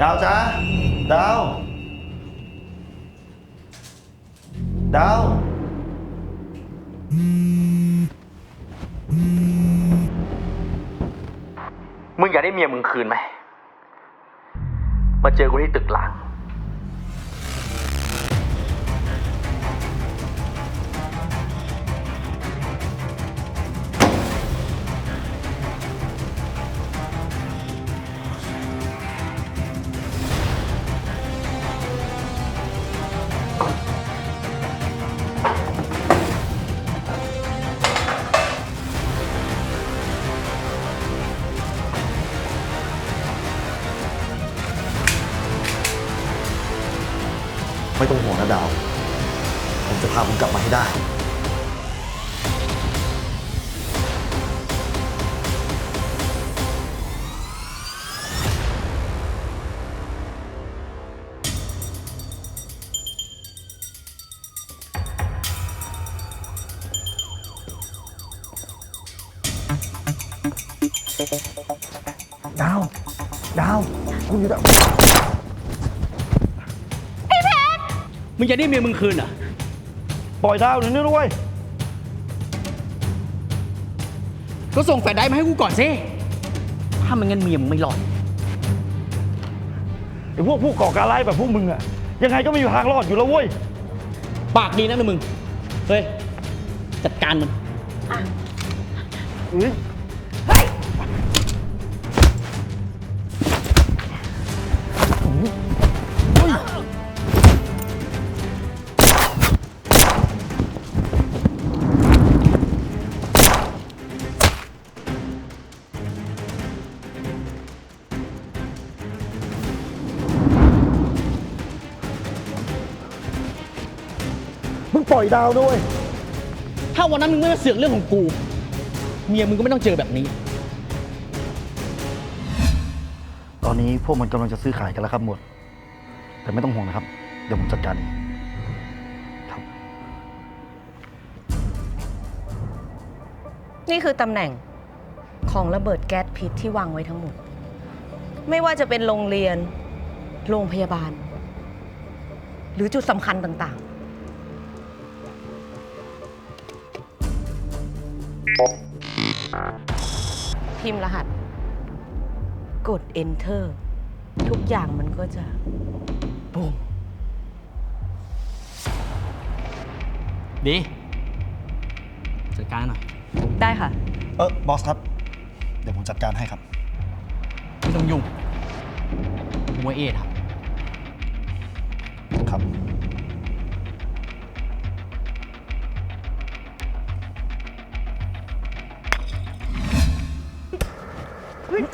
ดาวจ้าดาว ดาว มึงอยากได้เมียมึงคืนไหม มาเจอกูที่ตึกล้าง ไม่ต้องห่วงนะดาว ผมจะพาคุณกลับมาให้ได้ ดาว ดาว คุณอยู่ดาว มึงจะได้เมียมึงคืนเหรอะปล่อยดาวหน่อยนึงด้วยก็ส่งแฟลชไดรฟ์มาให้กูก่อนสิถ้ามันงั้นเมียมึงไม่รอด ไอ้พวกผู้ก่อการร้ายแบบพวกมึงอะยังไงก็ไม่มีทางรอดอยู่แล้วเว้ย ปากดีนะนะมึง เฮ้ย จัดการมันเฮ้ มึงปล่อยดาวด้วย ถ้าวันนั้นมึงไม่มาเสือกเรื่องของกู เมียมึงก็ไม่ต้องเจอแบบนี้ ตอนนี้พวกมันกำลังจะซื้อขายกันแล้วครับหมวด แต่ไม่ต้องห่วงนะครับ เดี๋ยวผมจัดการเองครับ นี่คือตำแหน่งของระเบิดแก๊สพิษที่วางไว้ทั้งหมด ไม่ว่าจะเป็นโรงเรียน โรงพยาบาล หรือจุดสำคัญต่างๆ พิมพ์รหัส กด enter ทุกอย่างมันก็จะบูมดีจัดการหน่อย ได้ค่ะ เออบอสครับ เดี๋ยวผมจัดการให้ครับ ไม่ต้องยุ่งมวยเอทครับ ครับ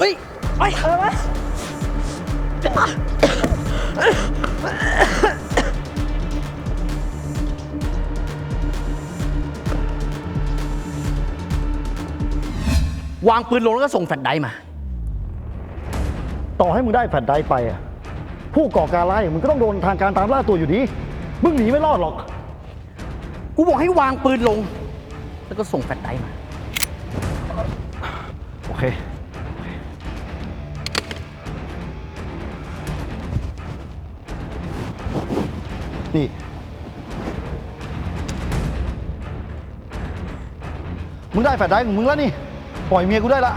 เฮ้ยไปเออมาวางปืนลงแล้วก็ส่งแฟลชไดรฟ์มา ต่อให้มึงได้แผ่นใดไปอะผู้ก่อการร้ายอย่างมึงก็ต้องโดนทางการตามล่าตัวอยู่ดี มึงหนีไม่รอดหรอก กูบอกให้วางปืนลง แล้วก็ส่งแฟลชไดรฟ์มา โอเค นี่ มึงได้แฟดได้ของมึงแล้วนี่ ปล่อยเมียกูได้ละ